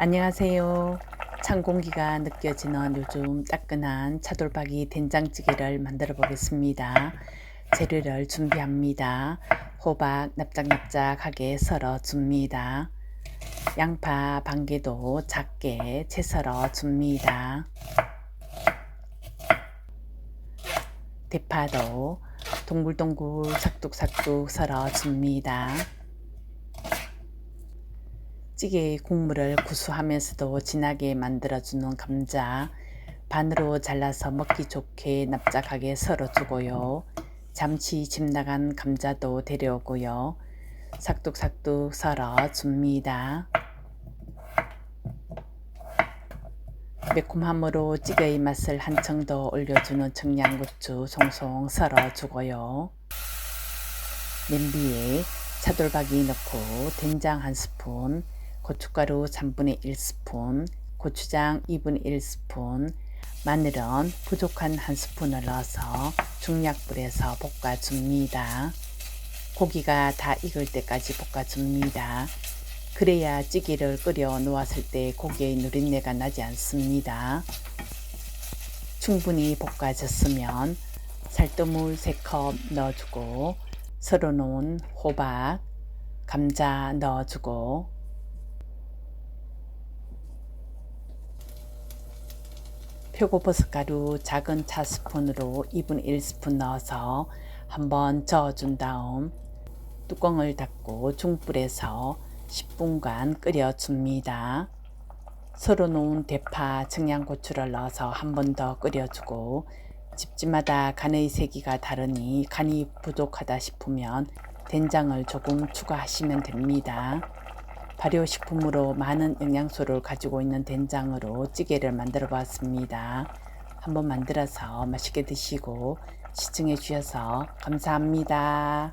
안녕하세요. 찬 공기가 느껴지는 요즘 따끈한 차돌박이 된장찌개를 만들어 보겠습니다. 재료를 준비합니다. 호박 납작납작하게 썰어 줍니다. 양파 반 개도 작게 채 썰어 줍니다. 대파도 동글동글 삭둑삭둑 썰어 줍니다. 찌개 국물을 구수하면서도 진하게 만들어주는 감자 반으로 잘라서 먹기 좋게 납작하게 썰어주고요. 잠시 집 나간 감자도 데려오고요. 삭둑삭둑 썰어줍니다. 매콤함으로 찌개의 맛을 한층 더 올려주는 청양고추 송송 썰어주고요. 냄비에 차돌박이 넣고 된장 한 스푼, 고춧가루 3분의 1스푼, 고추장 2분의 1스푼, 마늘은 부족한 한 스푼을 넣어서 중약불에서 볶아줍니다. 고기가 다 익을 때까지 볶아줍니다. 그래야 찌개를 끓여 놓았을 때 고기의 누린내가 나지 않습니다. 충분히 볶아졌으면 살뜨물 3컵 넣어주고 썰어 놓은 호박, 감자 넣어주고 표고버섯 가루 작은 차 스푼으로 2분의 1스푼 넣어서 한번 저어준 다음 뚜껑을 닫고 중불에서 10분간 끓여줍니다. 썰어 놓은 대파, 청양고추를 넣어서 한 번 더 끓여주고 집집마다 간의 세기가 다르니 간이 부족하다 싶으면 된장을 조금 추가하시면 됩니다. 발효식품으로 많은 영양소를 가지고 있는 된장으로 찌개를 만들어 봤습니다. 한번 만들어서 맛있게 드시고 시청해 주셔서 감사합니다.